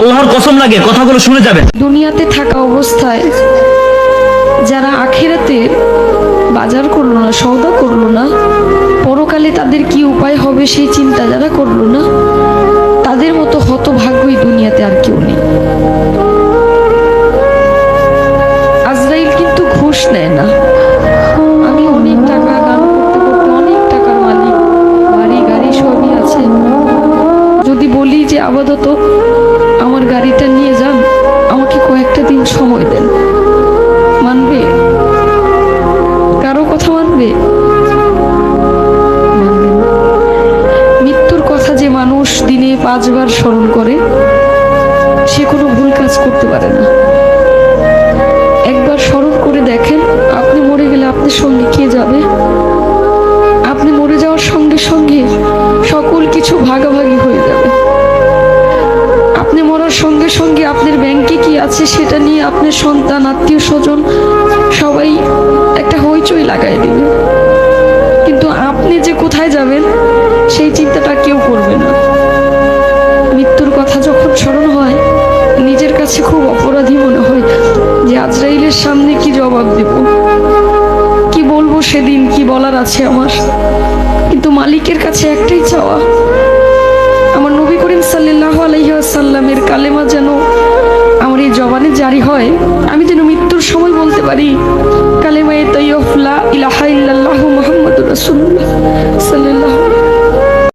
আল্লাহর কসম লাগে, কথাগুলো শুনে যাবেন। দুনিয়াতে থাকা অবস্থায় যারা আখেরাতে বাজার করল না, সওদা করল না, পরকালে তাদের কি উপায় হবে সেই চিন্তা যারা করল না, তাদের মতো হতভাগ্যই দুনিয়াতে আর কেউ নেই। আজরাইল কিন্তু ঘুষ নেয় না। আপাতত আমার গাড়িটা নিয়ে যান। আমাকে কয়েকটা দিন সময় দেন। মানবে? কারও কথা মানবে? মৃত্যুর কথা যে মানুষ দিনে পাঁচবার স্মরণ করে, সে কোনো ভুল কাজ করতে পারে না। একবার স্মরণ করে দেখেন, আপনি মরে গেলে আপনার সঙ্গে কে যাবে? আপনি মরে যাওয়ার সঙ্গে সঙ্গে সকল কিছু ভাগাভাগি সেটা নিয়ে আপনার সন্তান, আত্মীয় স্বজন সবাই একটা হইচই লাগাই দেবে কিন্তু আপনি যে কোথায় যাবেন, সেই চিন্তাটা কেউ করবে না। মৃত্যুর কথা যখন স্মরণ হয়, নিজের কাছে খুব অপরাধী মনে হয় যে আজরাইলের সামনে কি জবাব দেব? কি বলব সেদিন, কি বলার আছে আমার? কিন্তু মালিকের কাছে একটাই চাওয়া, আমার নবী করিম সাল্লাহ আলহিহাসাল্লামের কালেমা যেন জারি হয়, আমি যেন মৃত্যুর সময় বলতে পারি কালেমা এ তৈয়ফলা ইলাহা ইল্লাল্লাহু মুহাম্মাদুর রাসূলুল্লাহ সাল্লাল্লাহু